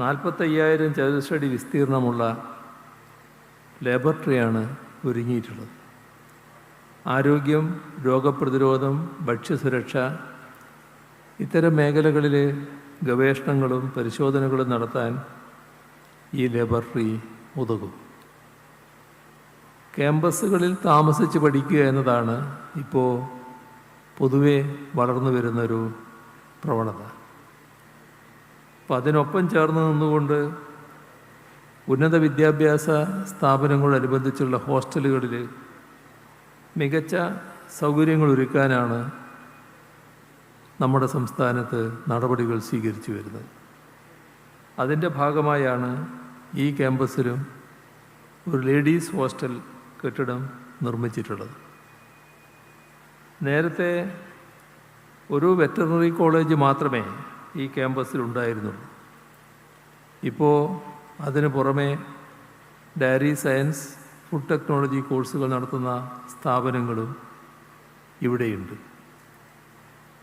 നാൽപ്പത്തയ്യായിരം ചതുരശ്രടി വിസ്തീർണമുള്ള ലാബറട്ടറിയാണ് ഒരുങ്ങിയിട്ടുള്ളത്. ആരോഗ്യം രോഗപ്രതിരോധം ഭക്ഷ്യസുരക്ഷ ഇത്തരം മേഖലകളിൽ ഗവേഷണങ്ങളും പരിശോധനകളും നടത്താൻ ഈ ലബോറട്ടറി ഉതകും. ക്യാമ്പസുകളിൽ താമസിച്ച് പഠിക്കുക എന്നതാണ് ഇപ്പോൾ പൊതുവെ വളർന്നു വരുന്നൊരു പ്രവണത. അപ്പം അതിനൊപ്പം ചേർന്ന് നിന്നുകൊണ്ട് ഉന്നത വിദ്യാഭ്യാസ സ്ഥാപനങ്ങളോടനുബന്ധിച്ചുള്ള ഹോസ്റ്റലുകളിൽ മികച്ച സൗകര്യങ്ങൾ ഒരുക്കാനാണ് നമ്മുടെ സംസ്ഥാനത്ത് നടപടികൾ സ്വീകരിച്ചു വരുന്നത്. അതിന്റെ ഭാഗമായാണ് ഈ ക്യാമ്പസിലും ഒരു ലേഡീസ് ഹോസ്റ്റൽ കെട്ടിടം നിർമ്മിച്ചിട്ടുള്ളത്. നേരത്തെ ഒരു വെറ്ററിനറി കോളേജ് മാത്രമേ ഈ ക്യാമ്പസിൽ ഉണ്ടായിരുന്നുള്ളൂ ഇപ്പോൾ അതിന് പുറമെ ഡയറി സയൻസ് ഫുഡ് ടെക്നോളജി കോഴ്സുകൾ നടത്തുന്ന സ്ഥാപനങ്ങളും ഇവിടെയുണ്ട്.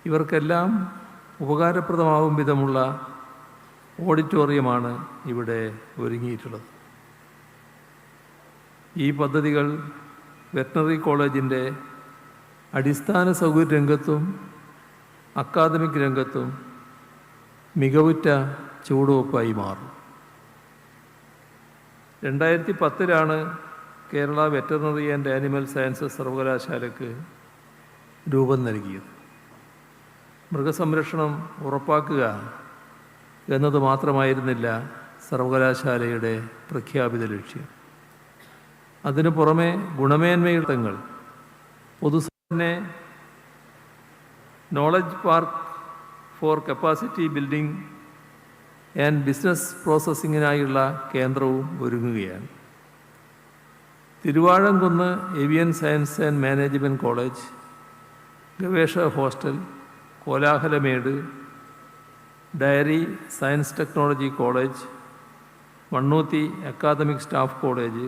ഇവർക്കെല്ലാം ഉപകാരപ്രദമാവും വിധമുള്ള ഓഡിറ്റോറിയമാണ് ഇവിടെ ഒരുങ്ങിയിട്ടുള്ളത്. ഈ പദ്ധതികൾ വെറ്ററിനറി കോളേജിന്റെ അടിസ്ഥാന സൗകര്യ രംഗത്തും അക്കാദമിക് രംഗത്തും മികവുറ്റ ചുവടുവയ്പ്പായി മാറും. രണ്ടായിരത്തി പത്തിലാണ് Kerala veterinary and animal sciences സർവകലാശാലയ്ക്ക് രൂപം നൽകിയത്. മൃഗസംരക്ഷണം ഉറപ്പാക്കുക എന്നത് മാത്രമായിരുന്നില്ല സർവകലാശാലയുടെ പ്രഖ്യാപിത ലക്ഷ്യം. അതിനു പുറമെ ഗുണമേന്മയുള്ളങ്ങൾ പൊതുസന്നെ knowledge park for capacity building and business പ്രോസസ്സിങ്ങിനായുള്ള കേന്ദ്രവും ഒരുങ്ങുകയാണ്. Thiruvazhamkunnu avian science and management college ഗവേഷണ hostel Kolahalamedu dairy science technology college Mannuthy academic staff college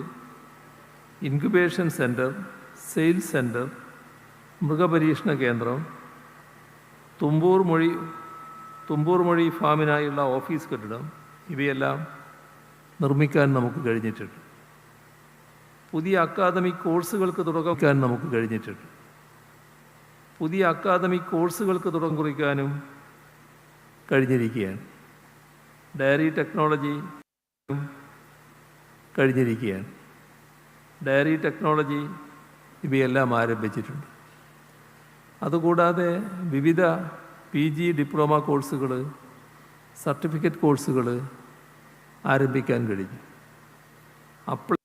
incubation centre sales centre മൃഗപരീക്ഷണ കേന്ദ്രം തുമ്പൂർ മൊഴി തുമ്പൂർ മൊഴി ഫാമിനായുള്ള ഓഫീസ് കെട്ടിടം ഇവയെല്ലാം നിർമ്മിക്കാൻ നമുക്ക് കഴിഞ്ഞിട്ടുണ്ട്. പുതിയ അക്കാദമിക് കോഴ്സുകൾക്ക് തുടക്കം നമുക്ക് കഴിഞ്ഞിട്ടുണ്ട്. പുതിയ അക്കാദമിക് കോഴ്സുകൾക്ക് തുടക്കം കുറിക്കാനും കഴിഞ്ഞിരിക്കുകയാണ്. ഡയറി ടെക്നോളജി കഴിഞ്ഞിരിക്കുകയാണ്. ഡയറി ടെക്നോളജി ഇവയെല്ലാം ആരംഭിച്ചിട്ടുണ്ട്. അതുകൂടാതെ വിവിധ പി ജി ഡിപ്ലോമ കോഴ്സുകൾ സർട്ടിഫിക്കറ്റ് കോഴ്സുകൾ ആരംഭിക്കാൻ കഴിഞ്ഞു. അപ്പോൾ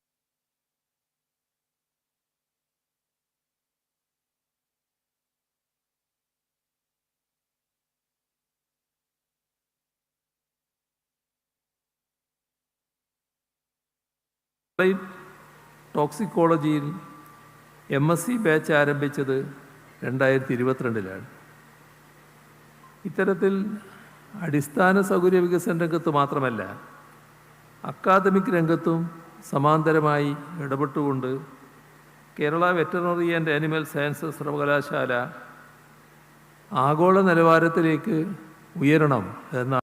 ടോക്സിക്കോളജിയിൽ എം എസ് സി ബാച്ച് ആരംഭിച്ചത് രണ്ടായിരത്തി ഇരുപത്തിരണ്ടിലാണ് ഇത്തരത്തിൽ അടിസ്ഥാന സൗകര്യ വികസന രംഗത്ത് മാത്രമല്ല അക്കാദമിക് രംഗത്തും സമാന്തരമായി ഇടപെട്ടുകൊണ്ട് Kerala veterinary and animal sciences സർവകലാശാല ആഗോള നിലവാരത്തിലേക്ക് ഉയരണം എന്ന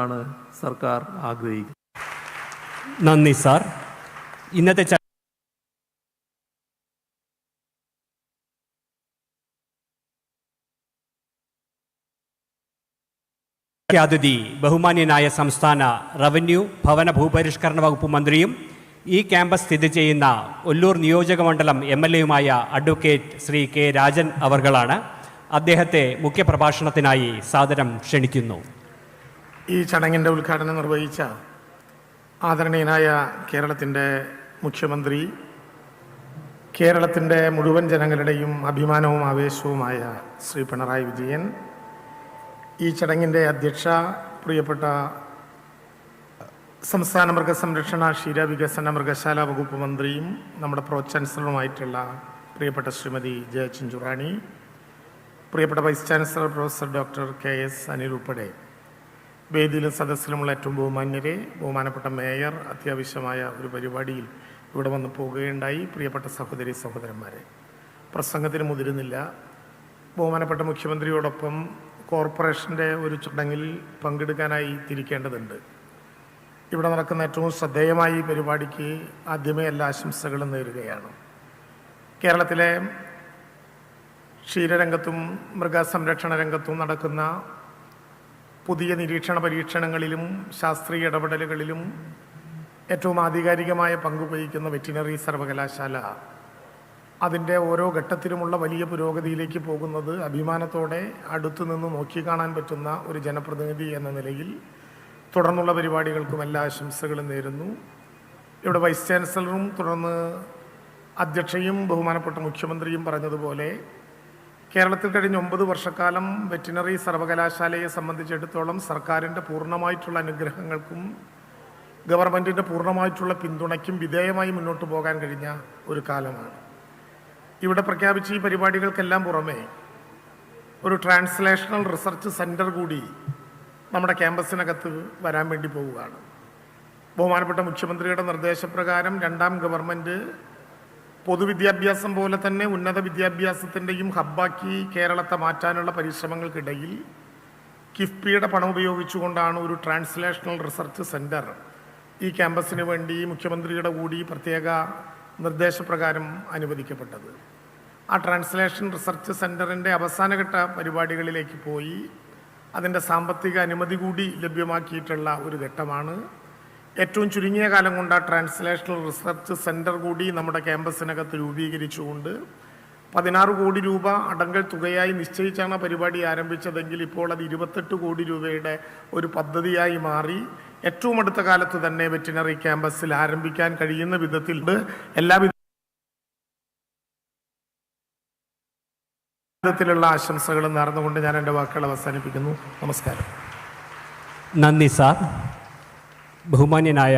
ആണ് സർക്കാർ ആഗ്രഹിക്കുന്നത്. നന്ദി സാർ. ഇന്നത്തെ അതിഥി ബഹുമാന്യനായ സംസ്ഥാന റവന്യൂ ഭവന ഭൂപരിഷ്കരണ വകുപ്പ് മന്ത്രിയും ഈ ക്യാമ്പസ് സ്ഥിതി ചെയ്യുന്ന ഒല്ലൂർ നിയോജകമണ്ഡലം എം എൽ എയുമായ അഡ്വക്കേറ്റ് ശ്രീ കെ രാജൻ അവർകളാണ്. അദ്ദേഹത്തെ മുഖ്യപ്രഭാഷണത്തിനായി സാദരം ക്ഷണിക്കുന്നു. ഈ ചടങ്ങിന്റെ ഉദ്ഘാടനം നിർവഹിച്ച ആദരണീയനായ കേരളത്തിന്റെ മുഖ്യമന്ത്രി കേരളത്തിന്റെ മുഴുവൻ ജനങ്ങളുടെയും അഭിമാനവും ആവേശവുമായ ശ്രീ പിണറായി വിജയൻ ഈ ചടങ്ങിന്റെ അധ്യക്ഷ പ്രിയപ്പെട്ട സംസ്ഥാന മൃഗസംരക്ഷണ ക്ഷീരവികസന മൃഗശാല വകുപ്പ് മന്ത്രിയും നമ്മുടെ പ്രോ ചാൻസലറുമായിട്ടുള്ള പ്രിയപ്പെട്ട ശ്രീമതി ജയ ചിഞ്ചുറാണി പ്രിയപ്പെട്ട vice chancellor professor doctor K S Anil ഉൾപ്പെടെ വേദിയിലും സദസ്സിലുമുള്ള ഏറ്റവും ബഹുമാന്യരെ ബഹുമാനപ്പെട്ട മേയർ അത്യാവശ്യമായ ഒരു പരിപാടിയിൽ ഇവിടെ വന്ന് പോകുകയുണ്ടായി. പ്രിയപ്പെട്ട സഹോദരി സഹോദരന്മാരെ പ്രസംഗത്തിന് മുതിരുന്നില്ല. ബഹുമാനപ്പെട്ട മുഖ്യമന്ത്രിയോടൊപ്പം കോർപ്പറേഷന്റെ ഒരു ചടങ്ങിൽ പങ്കെടുക്കാനായി തിരിക്കേണ്ടതുണ്ട്. ഇവിടെ നടക്കുന്ന ഏറ്റവും ശ്രദ്ധേയമായ ഈ പരിപാടിക്ക് ആദ്യമേ എല്ലാ ആശംസകളും നേരുകയാണ്. കേരളത്തിലെ ക്ഷീരരംഗത്തും മൃഗസംരക്ഷണ രംഗത്തും നടക്കുന്ന പുതിയ നിരീക്ഷണ പരീക്ഷണങ്ങളിലും ശാസ്ത്രീയ ഇടപെടലുകളിലും ഏറ്റവും ആധികാരികമായ പങ്കു വഹിക്കുന്ന വെറ്റിനറി സർവകലാശാല. അതിന്റെ ഓരോ ഘട്ടത്തിലുമുള്ള വലിയ പുരോഗതിയിലേക്ക് പോകുന്നത് അഭിമാനത്തോടെ അടുത്തു നിന്ന് നോക്കിക്കാണാൻ പറ്റുന്ന ഒരു ജനപ്രതിനിധി എന്ന നിലയിൽ തുടർന്നുള്ള പരിപാടികൾക്കും എല്ലാ ആശംസകളും നേരുന്നു. ഇവിടെ വൈസ് ചാൻസലറും തുടർന്ന് അധ്യക്ഷയും ബഹുമാനപ്പെട്ട മുഖ്യമന്ത്രിയും പറഞ്ഞതുപോലെ കേരളത്തിൽ കഴിഞ്ഞ ഒമ്പത് വർഷക്കാലം വെറ്റിനറി സർവകലാശാലയെ സംബന്ധിച്ചിടത്തോളം സർക്കാരിന്റെ പൂർണമായിട്ടുള്ള അനുഗ്രഹങ്ങൾക്കും ഗവൺമെന്റിന്റെ പൂർണമായിട്ടുള്ള പിന്തുണയ്ക്കും വിധേയമായി മുന്നോട്ട് പോകാൻ കഴിഞ്ഞ ഒരു കാലമാണ്. ഇവിടെ പ്രഖ്യാപിച്ച ഈ പരിപാടികൾക്കെല്ലാം പുറമെ ഒരു ട്രാൻസ്ലേഷണൽ റിസർച്ച് സെന്റർ കൂടി നമ്മുടെ ക്യാമ്പസിനകത്ത് വരാൻ വേണ്ടി പോവുകയാണ്. ബഹുമാനപ്പെട്ട മുഖ്യമന്ത്രിയുടെ നിർദ്ദേശപ്രകാരം രണ്ടാം ഗവൺമെന്റ് പൊതുവിദ്യാഭ്യാസം പോലെ തന്നെ ഉന്നത വിദ്യാഭ്യാസത്തിന്റെയും ഹബ്ബാക്കി കേരളത്തെ മാറ്റാനുള്ള പരിശ്രമങ്ങൾക്കിടയിൽ കിഫ്ബിയുടെ പണം ഉപയോഗിച്ചുകൊണ്ടാണ് ഒരു ട്രാൻസ്ലേഷണൽ റിസർച്ച് സെന്റർ ഈ ക്യാമ്പസിന് വേണ്ടി മുഖ്യമന്ത്രിയുടെ കൂടി പ്രത്യേക നിർദ്ദേശപ്രകാരം അനുവദിക്കപ്പെട്ടത്. ആ ട്രാൻസ്ലേഷൻ റിസർച്ച് സെന്ററിന്റെ അവസാനഘട്ട പരിപാടികളിലേക്ക് പോയി അതിന്റെ സാമ്പത്തിക അനുമതി കൂടി ലഭ്യമാക്കിയിട്ടുള്ള ഒരു ഘട്ടമാണ് ഏറ്റവും ചുരുങ്ങിയ കാലം കൊണ്ട് ആ ട്രാൻസ്ലേഷണൽ റിസർച്ച് സെന്റർ കൂടി നമ്മുടെ ക്യാമ്പസിനകത്ത് രൂപീകരിച്ചുകൊണ്ട് പതിനാറ് കോടി രൂപ അടങ്കൽ തുകയായി നിശ്ചയിച്ചാണ് പരിപാടി ആരംഭിച്ചതെങ്കിൽ ഇപ്പോൾ അത് ഇരുപത്തെട്ട് കോടി രൂപയുടെ ഒരു പദ്ധതിയായി മാറി. ഏറ്റവും അടുത്ത കാലത്ത് തന്നെ വെറ്റിനറി ക്യാമ്പസിൽ ആരംഭിക്കാൻ കഴിയുന്ന വിധത്തിൽ എല്ലാ വിധത്തിലുള്ള ആശംസകളും നേർന്നുകൊണ്ട് ഞാൻ എന്റെ വാക്കുകൾ അവസാനിപ്പിക്കുന്നു. നമസ്കാരം. നന്ദി സാർ. ബഹുമാന്യനായ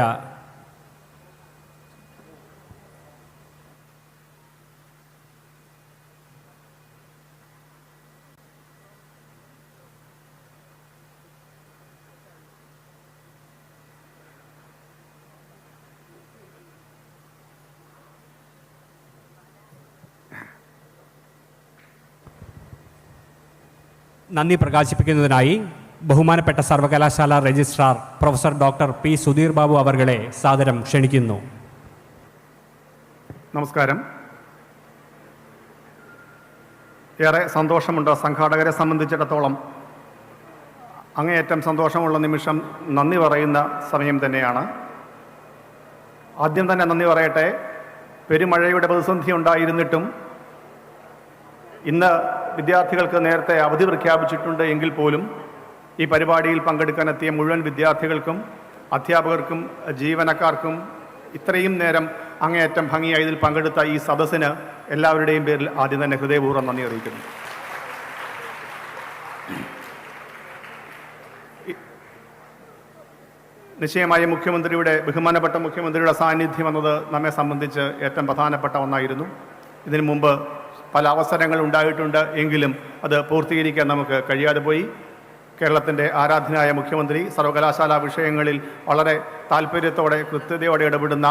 നന്ദി പ്രകാശിപ്പിക്കുന്നതിനായി ബഹുമാനപ്പെട്ട സർവകലാശാല registrar professor doctor P Sudheer Babu അവർകളെ സാദരം ക്ഷണിക്കുന്നു. നമസ്കാരം. ഏറെ സന്തോഷമുണ്ട് സംഘാടകരെ സംബന്ധിച്ചിടത്തോളം. അങ്ങേയറ്റം സന്തോഷമുള്ള നിമിഷം നന്ദി പറയുന്ന സമയം തന്നെയാണ്. ആദ്യം തന്നെ നന്ദി പറയട്ടെ. പെരുമഴയുടെ പ്രതിസന്ധി ഉണ്ടായിരുന്നിട്ടും ഇന്ന് വിദ്യാർത്ഥികൾക്ക് നേരത്തെ അവധി പ്രഖ്യാപിച്ചിട്ടുണ്ട് എങ്കിൽ പോലും ഈ പരിപാടിയിൽ പങ്കെടുക്കാനെത്തിയ മുഴുവൻ വിദ്യാർത്ഥികൾക്കും അധ്യാപകർക്കും ജീവനക്കാർക്കും ഇത്രയും നേരം അങ്ങേയറ്റം ഭംഗിയായി ഇതിൽ പങ്കെടുത്ത ഈ സദസ്സിന് എല്ലാവരുടെയും പേരിൽ ആദ്യം തന്നെ ഹൃദയപൂർവം നന്ദി അറിയിക്കുന്നു. നിശ്ചയമായും മുഖ്യമന്ത്രിയുടെ ബഹുമാനപ്പെട്ട മുഖ്യമന്ത്രിയുടെ സാന്നിധ്യം എന്നത് നമ്മെ സംബന്ധിച്ച് ഏറ്റവും പ്രധാനപ്പെട്ട ഒന്നായിരുന്നു. ഇതിനു മുമ്പ് പല അവസരങ്ങൾ ഉണ്ടായിട്ടുണ്ട് എങ്കിലും അത് പൂർത്തീകരിക്കാൻ നമുക്ക് കഴിയാതെ പോയി. കേരളത്തിന്റെ ആരാധനായ മുഖ്യമന്ത്രി സർവകലാശാല വിഷയങ്ങളിൽ വളരെ താല്പര്യത്തോടെ കൃത്യതയോടെ ഇടപെടുന്ന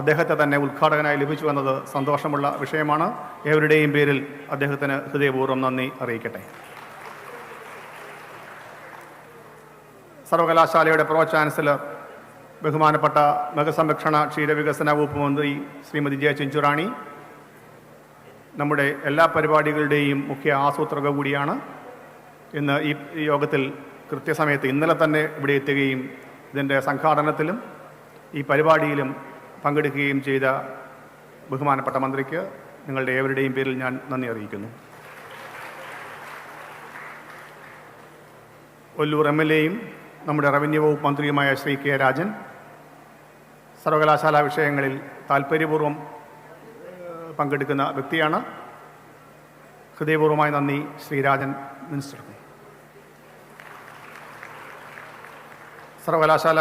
അദ്ദേഹത്തെ തന്നെ ഉദ്ഘാടകനായി ലഭിച്ചു എന്നത് സന്തോഷമുള്ള വിഷയമാണ്. ഏവരുടെയും പേരിൽ അദ്ദേഹത്തിന് ഹൃദയപൂർവം നന്ദി അറിയിക്കട്ടെ. സർവകലാശാലയുടെ പ്രോ ചാൻസലർ ബഹുമാനപ്പെട്ട മൃഗസംരക്ഷണ ക്ഷീരവികസന വകുപ്പ് മന്ത്രി ശ്രീമതി ജയ ചെഞ്ചുറാണി നമ്മുടെ എല്ലാ പരിപാടികളുടെയും മുഖ്യ ആസൂത്രക കൂടിയാണ്. ഇന്ന് ഈ യോഗത്തിൽ കൃത്യസമയത്ത് ഇന്നലെ തന്നെ ഇവിടെ എത്തുകയും ഇതിന്റെ സംഘാടനത്തിലും ഈ പരിപാടിയിലും പങ്കെടുക്കുകയും ചെയ്ത ബഹുമാനപ്പെട്ട മന്ത്രിക്ക് നിങ്ങളുടെ ഏവരുടെയും പേരിൽ ഞാൻ നന്ദി അറിയിക്കുന്നു. ഒല്ലൂർ എം എൽ എയും നമ്മുടെ റവന്യൂ വകുപ്പ് മന്ത്രിയുമായ ശ്രീ കെ രാജൻ സർവകലാശാല വിഷയങ്ങളിൽ താല്പര്യപൂർവം പങ്കെടുക്കുന്ന വ്യക്തിയാണ്. ഹൃദയപൂർവമായ നന്ദി ശ്രീരാജൻ മിനിസ്റ്റർക്ക്. സർവകലാശാല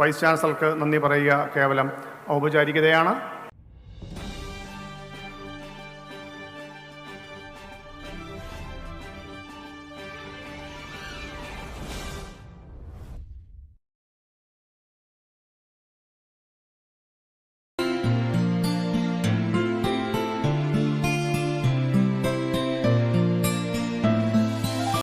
വൈസ് ചാൻസലർക്ക് നന്ദി പറയുക കേവലം ഔപചാരികതയാണ്.